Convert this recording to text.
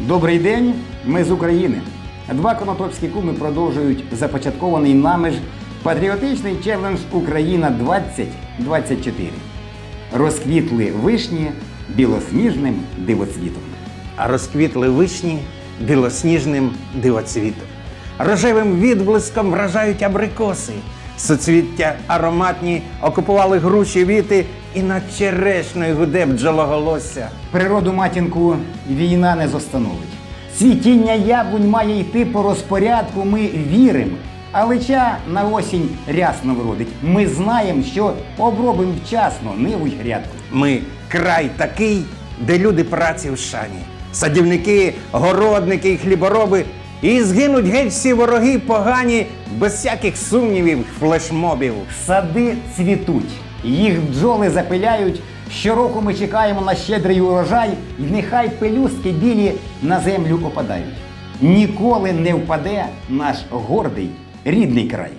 Добрий день, ми з України. Два конотопські куми продовжують започаткований нами ж патріотичний челендж Україна 2024. Розквітли вишні білосніжним дивоцвітом. а розквітли вишні білосніжним дивоцвітом. Рожевим відблиском вражають абрикоси, соцвіття ароматні окупували груші віти, і над черешною гуде бджологолосся. Природу матінку війна не зостановить. Цвітіння яблунь має йти по розпорядку, ми віримо. А лича на осінь рясно вродить. Ми знаємо, що обробимо вчасно ниву й грядку. Ми край такий, де люди праці в шані, садівники, городники і хлібороби. І згинуть геть всі вороги погані, без всяких сумнівів, флешмобів. Сади цвітуть, їх бджоли запиляють. Щороку ми чекаємо на щедрий урожай, і нехай пелюстки білі на землю опадають. Ніколи не впаде наш гордий рідний край.